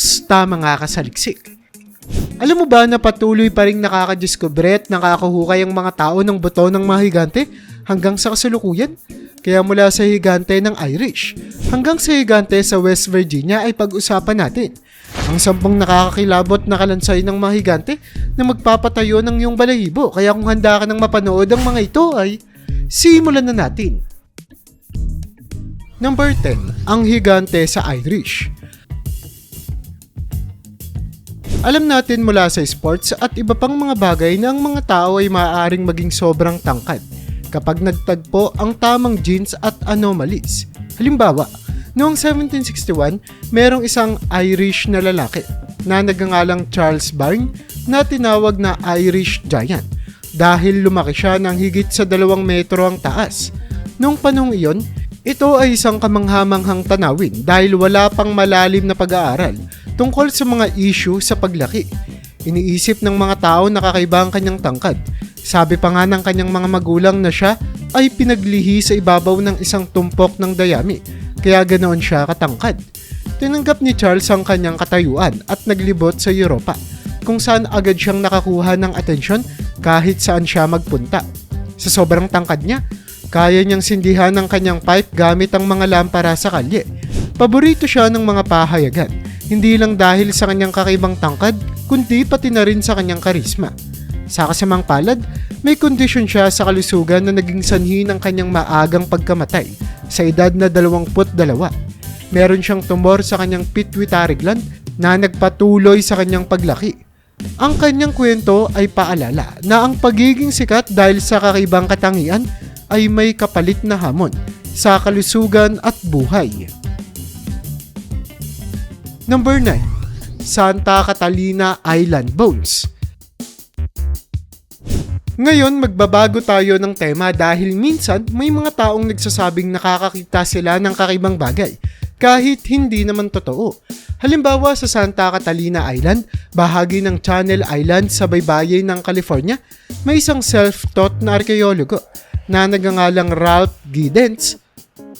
Sus, tama nga kasaliksik. Alam mo ba na patuloy pa rin nakakadiskubre at nakakahukay ang mga tao ng buto ng mga higante hanggang sa kasalukuyan? Kaya mula sa higante ng Irish hanggang sa higante sa West Virginia ay pag-usapan natin. Ang sampung nakakakilabot na kalansay ng mga higante na magpapatayo ng iyong balahibo. Kaya kung handa ka ng mapanood ang mga ito ay simulan na natin. Number 10. Ang higante sa Irish. Alam natin mula sa sports at iba pang mga bagay na ang mga tao ay maaaring maging sobrang tangkad kapag nagtagpo ang tamang genes at anomalies. Halimbawa, noong 1761, merong isang Irish na lalaki na nagangalang Charles Byrne na tinawag na Irish Giant dahil lumaki siya ng higit sa dalawang metro ang taas. Noong panong iyon, ito ay isang kamanghamanghang tanawin dahil wala pang malalim na pag-aaral tungkol sa mga issue sa paglaki. Iniisip ng mga tao na kakaiba ang kanyang tangkad. Sabi pa nga ng kanyang mga magulang na siya ay pinaglihi sa ibabaw ng isang tumpok ng dayami, kaya ganoon siya katangkad. Tinanggap ni Charles ang kanyang katayuan at naglibot sa Europa, kung saan agad siyang nakakuha ng atensyon kahit saan siya magpunta. Sa sobrang tangkad niya, kaya niyang sindihan ang kanyang pipe gamit ang mga lampara sa kalye. Paborito siya ng mga pahayagan hindi lang dahil sa kanyang kakaibang tangkad, kundi pati na rin sa kanyang karisma. Sa kasamang palad, may kondisyon siya sa kalusugan na naging sanhi ng kanyang maagang pagkamatay sa edad na 22. Meron siyang tumor sa kanyang pituitary gland na nagpatuloy sa kanyang paglaki. Ang kanyang kwento ay paalala na ang pagiging sikat dahil sa kakaibang katangian ay may kapalit na hamon sa kalusugan at buhay. Number 9. Santa Catalina Island Bones. Ngayon, magbabago tayo ng tema dahil minsan may mga taong nagsasabing nakakakita sila ng kakibang bagay kahit hindi naman totoo. Halimbawa sa Santa Catalina Island, bahagi ng Channel Island sa baybayin ng California, may isang self-taught na arkeologo na nagangalang Ralph Giddens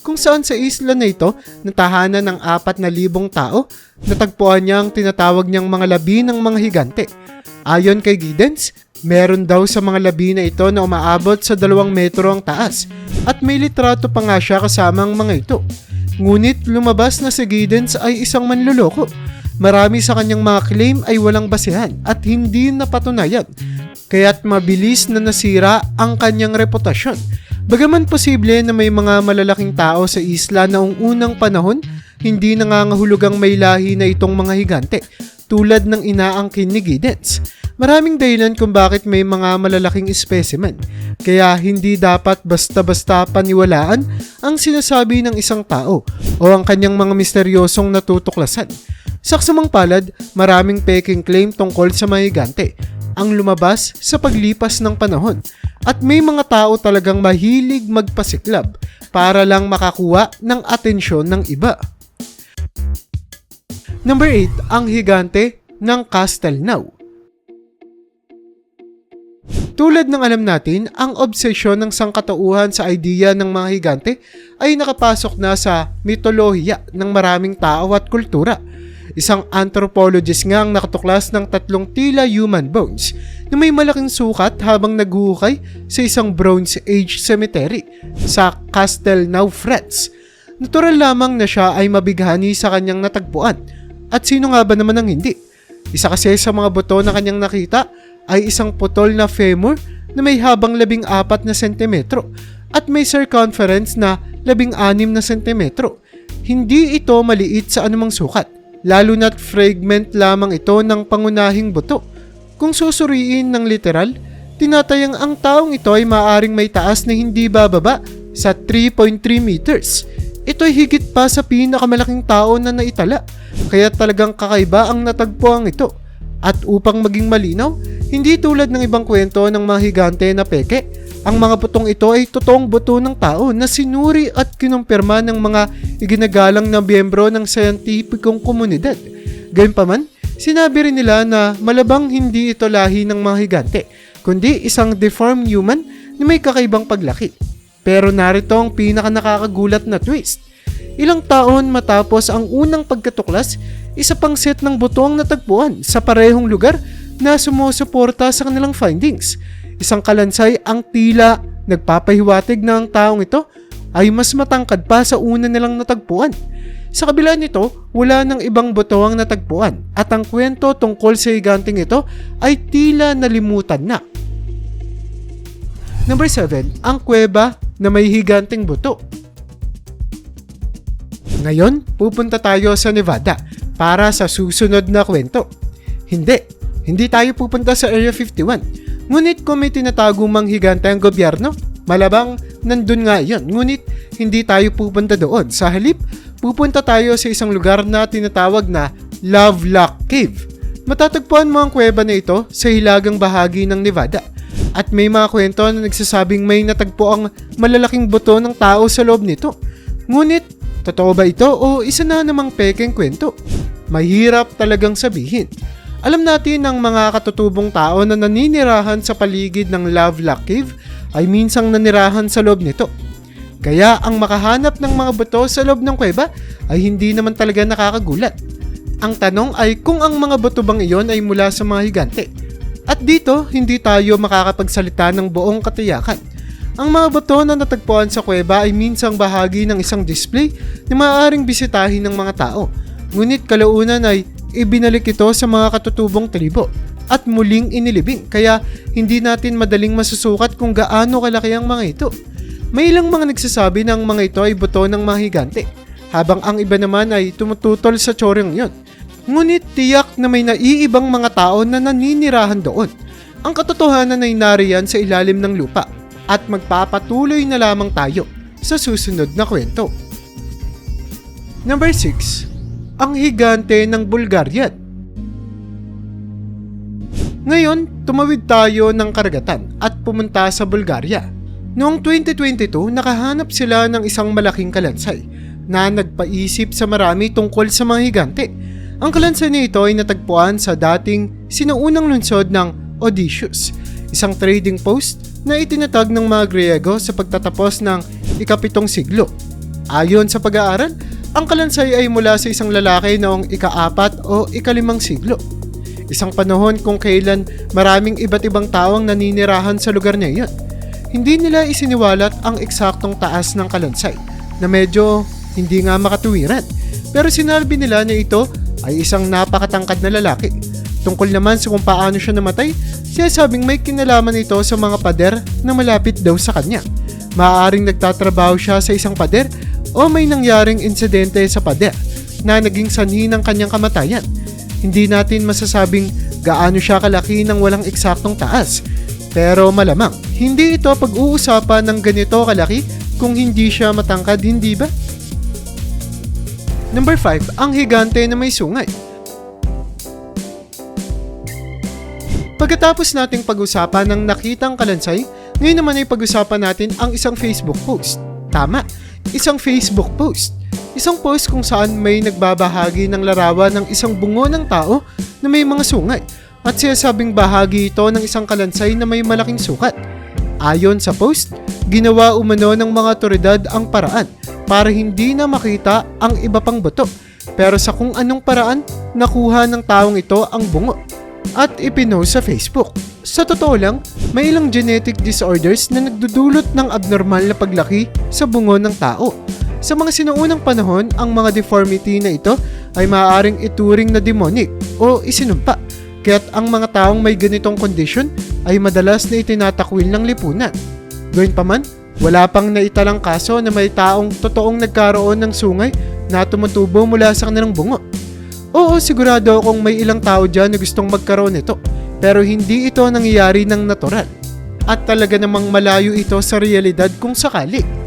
kung saan sa isla na ito natahanan ng apat na libong tao, natagpuan niya ang tinatawag niyang mga labi ng mga higante. Ayon kay Giddens, meron daw sa mga labi na ito na umaabot sa dalawang metro ang taas at may litrato pa nga siya kasama ang mga ito. Ngunit lumabas na si Giddens ay isang manluloko. Marami sa kanyang mga claim ay walang basehan at hindi napatunayan, kaya't mabilis na nasira ang kanyang reputasyon Bagaman posible na may mga malalaking tao sa isla noong unang panahon, hindi nangangahulugang may lahi na itong mga higante, tulad ng inaangkin ni Giddens. Maraming dahilan kung bakit may mga malalaking specimen, kaya hindi dapat basta-basta paniwalaan ang sinasabi ng isang tao o ang kanyang mga misteryosong natutuklasan. Saksamang palad, maraming peking claim tungkol sa mga higante ang lumabas sa paglipas ng panahon at may mga tao talagang mahilig magpasiklab para lang makakuha ng atensyon ng iba. Number 8, ang higante ng Castelnau. Tulad ng alam natin, ang obsesyon ng sangkatauhan sa idea ng mga higante ay nakapasok na sa mitolohiya ng maraming tao at kultura Isang anthropologist nga ang nakatuklas ng tatlong tila human bones na may malaking sukat habang naghuhukay sa isang Bronze Age cemetery sa Castelnau, France. Natural lamang na siya ay mabighani sa kanyang natagpuan. At sino nga ba naman ang hindi? Isa kasi sa mga buto na kanyang nakita ay isang putol na femur na may habang labing apat na sentimetro at may circumference na labing anim na sentimetro. Hindi ito maliit sa anumang sukat lalo na't fragment lamang ito ng pangunahing buto. Kung susuriin ng literal, tinatayang ang taong ito ay maaring may taas na hindi bababa sa 3.3 meters. Ito ay higit pa sa pinakamalaking tao na naitala, kaya talagang kakaiba ang natagpuan ito. At upang maging malinaw, hindi tulad ng ibang kwento ng mga higante na peke, ang mga butong ito ay totoong buto ng tao na sinuri at kinumpirma ng mga iginagalang na miyembro ng scientificong komunidad. Gayunpaman, sinabi rin nila na malabang hindi ito lahi ng mga higante, kundi isang deformed human na may kakaibang paglaki. Pero narito ang pinaka nakakagulat na twist. Ilang taon matapos ang unang pagkatuklas, isa pang set ng buto ang natagpuan sa parehong lugar na sumusuporta sa kanilang findings. Isang kalansay ang tila nagpapahiwatig na ang taong ito ay mas matangkad pa sa una nilang natagpuan. Sa kabila nito, wala ng ibang buto ang natagpuan at ang kwento tungkol sa higanting ito ay tila nalimutan na. Number 7, ang kuweba na may higanting buto. Ngayon, pupunta tayo sa Nevada para sa susunod na kwento. Hindi, hindi tayo pupunta sa Area 51. Ngunit kung may tinatago mang higante ang gobyerno, malabang nandun nga yun. Ngunit hindi tayo pupunta doon. Sa halip, pupunta tayo sa isang lugar na tinatawag na Love Lock Cave. Matatagpuan mo ang kuweba na ito sa hilagang bahagi ng Nevada. At may mga kwento na nagsasabing may natagpo ang malalaking buto ng tao sa loob nito. Ngunit, totoo ba ito o isa na namang pekeng kwento? Mahirap talagang sabihin. Alam natin ng mga katutubong tao na naninirahan sa paligid ng Love Lock Cave ay minsang nanirahan sa loob nito. Kaya ang makahanap ng mga buto sa loob ng kuweba ay hindi naman talaga nakakagulat. Ang tanong ay kung ang mga buto bang iyon ay mula sa mga higante. At dito, hindi tayo makakapagsalita ng buong katiyakan. Ang mga buto na natagpuan sa kuweba ay minsang bahagi ng isang display na maaaring bisitahin ng mga tao. Ngunit kalaunan ay ibinalik ito sa mga katutubong tribo at muling inilibing kaya hindi natin madaling masusukat kung gaano kalaki ang mga ito. May ilang mga nagsasabi ng mga ito ay buto ng mga higante, habang ang iba naman ay tumututol sa tsoryong yon. Ngunit tiyak na may naiibang mga tao na naninirahan doon. Ang katotohanan ay nariyan sa ilalim ng lupa at magpapatuloy na lamang tayo sa susunod na kwento. Number 6. Ang higante ng Bulgarian Ngayon, tumawid tayo ng karagatan at pumunta sa Bulgaria. Noong 2022, nakahanap sila ng isang malaking kalansay na nagpaisip sa marami tungkol sa mga higante. Ang kalansay na ito ay natagpuan sa dating sinuunang lungsod ng Odysseus, isang trading post na itinatag ng mga Griego sa pagtatapos ng ikapitong siglo. Ayon sa pag-aaral, ang kalansay ay mula sa isang lalaki noong ikaapat o ikalimang siglo. Isang panahon kung kailan maraming iba't ibang tawang naninirahan sa lugar na iyon. Hindi nila isiniwalat ang eksaktong taas ng kalansay na medyo hindi nga makatuwiran. Pero sinabi nila na ito ay isang napakatangkad na lalaki. Tungkol naman sa kung paano siya namatay, siya sabing may kinalaman ito sa mga pader na malapit daw sa kanya. Maaaring nagtatrabaho siya sa isang pader o may nangyaring insidente sa pader na naging sanhi ng kanyang kamatayan hindi natin masasabing gaano siya kalaki ng walang eksaktong taas. Pero malamang, hindi ito pag-uusapan ng ganito kalaki kung hindi siya matangkad, hindi ba? Number 5, ang higante na may sungay. Pagkatapos nating pag-usapan ng nakitang kalansay, ngayon naman ay pag-usapan natin ang isang Facebook post. Tama, isang Facebook post. Isang post kung saan may nagbabahagi ng larawan ng isang bungo ng tao na may mga sungay at sinasabing bahagi ito ng isang kalansay na may malaking sukat. Ayon sa post, ginawa umano ng mga otoridad ang paraan para hindi na makita ang iba pang buto. Pero sa kung anong paraan, nakuha ng taong ito ang bungo at ipinost sa Facebook. Sa totoo lang, may ilang genetic disorders na nagdudulot ng abnormal na paglaki sa bungo ng tao. Sa mga sinuunang panahon, ang mga deformity na ito ay maaaring ituring na demonic o isinumpa. Kaya't ang mga taong may ganitong kondisyon ay madalas na itinatakwil ng lipunan. Gawin pa man, wala pang naitalang kaso na may taong totoong nagkaroon ng sungay na tumutubo mula sa kanilang bungo. Oo, sigurado akong may ilang tao dyan na gustong magkaroon nito, pero hindi ito nangyayari ng natural. At talaga namang malayo ito sa realidad kung sakali.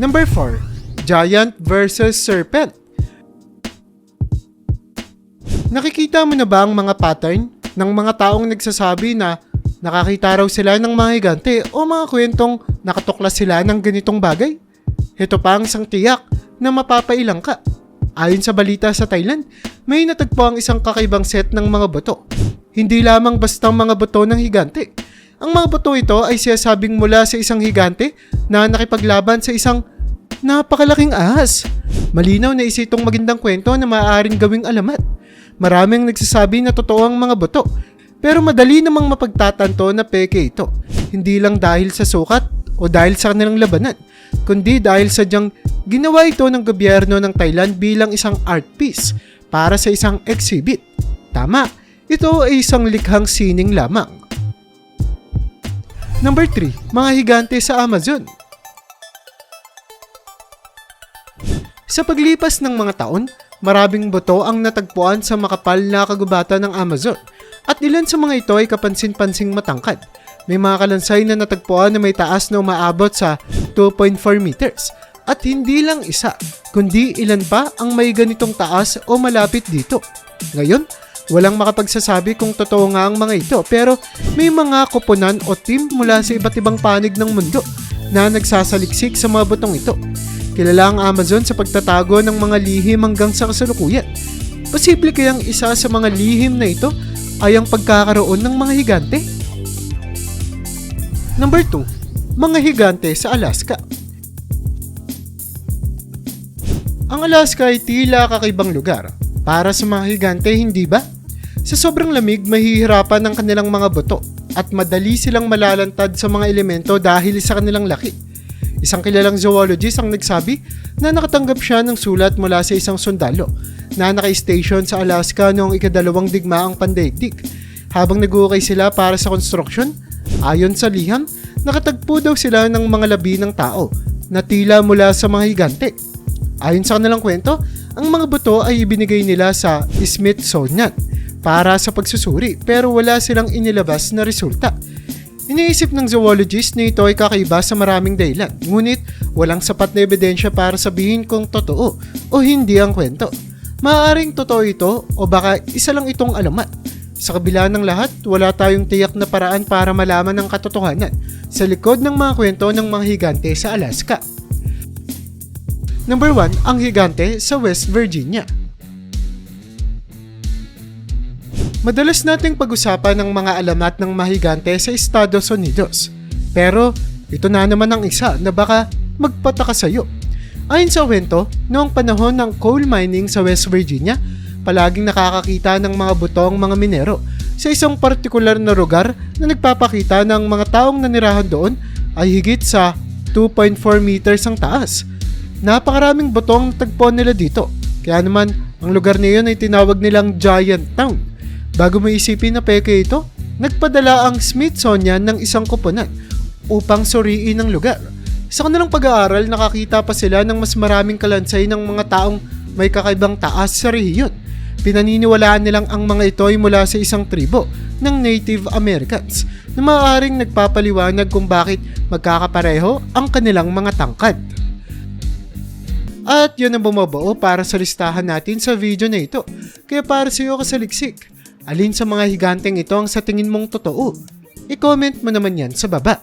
Number 4, Giant versus Serpent. Nakikita mo na ba ang mga pattern ng mga taong nagsasabi na nakakita raw sila ng mga higante o mga kwentong nakatuklas sila ng ganitong bagay? Ito pa ang isang tiyak na mapapailang ka. Ayon sa balita sa Thailand, may natagpo ang isang kakaibang set ng mga buto. Hindi lamang basta mga buto ng higante. Ang mga buto ito ay sinasabing mula sa isang higante na nakipaglaban sa isang napakalaking ahas. Malinaw na isa itong magandang kwento na maaaring gawing alamat. Maraming nagsasabi na totoo ang mga buto. Pero madali namang mapagtatanto na peke ito. Hindi lang dahil sa sukat o dahil sa kanilang labanan, kundi dahil sadyang ginawa ito ng gobyerno ng Thailand bilang isang art piece para sa isang exhibit. Tama, ito ay isang likhang sining lamang. Number 3, mga higante sa Amazon. Sa paglipas ng mga taon, maraming buto ang natagpuan sa makapal na kagubatan ng Amazon at ilan sa mga ito ay kapansin-pansing matangkad. May mga kalansay na natagpuan na may taas na umaabot sa 2.4 meters at hindi lang isa, kundi ilan pa ang may ganitong taas o malapit dito. Ngayon, walang makapagsasabi kung totoo nga ang mga ito pero may mga koponan o team mula sa iba't ibang panig ng mundo na nagsasaliksik sa mga butong ito. Kilala ang Amazon sa pagtatago ng mga lihim hanggang sa kasalukuyan. Posible kayang isa sa mga lihim na ito ay ang pagkakaroon ng mga higante? Number 2. Mga higante sa Alaska. Ang Alaska ay tila kakaibang lugar. Para sa mga higante, hindi ba? Sa sobrang lamig, mahihirapan ang kanilang mga buto at madali silang malalantad sa mga elemento dahil sa kanilang laki. Isang kilalang zoologist ang nagsabi na nakatanggap siya ng sulat mula sa isang sundalo na naka-station sa Alaska noong ikadalawang digmaang pandaigdig. Habang nag-uukay sila para sa construction, ayon sa liham, nakatagpo daw sila ng mga labi ng tao na tila mula sa mga higante. Ayon sa kanilang kwento, ang mga buto ay ibinigay nila sa Smithsonian para sa pagsusuri pero wala silang inilabas na resulta. Iniisip ng zoologist na ito ay kakaiba sa maraming dahilan, ngunit walang sapat na ebidensya para sabihin kung totoo o hindi ang kwento. Maaaring totoo ito o baka isa lang itong alamat. Sa kabila ng lahat, wala tayong tiyak na paraan para malaman ang katotohanan sa likod ng mga kwento ng mga higante sa Alaska. Number 1, ang higante sa West Virginia. Madalas nating pag-usapan ng mga alamat ng mahigante sa Estados Unidos. Pero ito na naman ang isa na baka magpataka sa iyo. Ayon sa kwento, noong panahon ng coal mining sa West Virginia, palaging nakakakita ng mga butong mga minero sa isang partikular na lugar na nagpapakita ng mga taong nanirahan doon ay higit sa 2.4 meters ang taas. Napakaraming butong tagpuan nila dito. Kaya naman, ang lugar na iyon ay tinawag nilang Giant Town. Bago mo isipin na peke ito, nagpadala ang Smithsonian ng isang kuponan upang suriin ang lugar. Sa kanilang pag-aaral, nakakita pa sila ng mas maraming kalansay ng mga taong may kakaibang taas sa rehiyon. Pinaniniwalaan nilang ang mga ito ay mula sa isang tribo ng Native Americans na maaaring nagpapaliwanag kung bakit magkakapareho ang kanilang mga tangkad. At yun ang bumubuo para sa listahan natin sa video na ito. Kaya para sa iyo kasaliksik, alin sa mga higanteng ito ang sa tingin mong totoo? I-comment mo naman yan sa baba.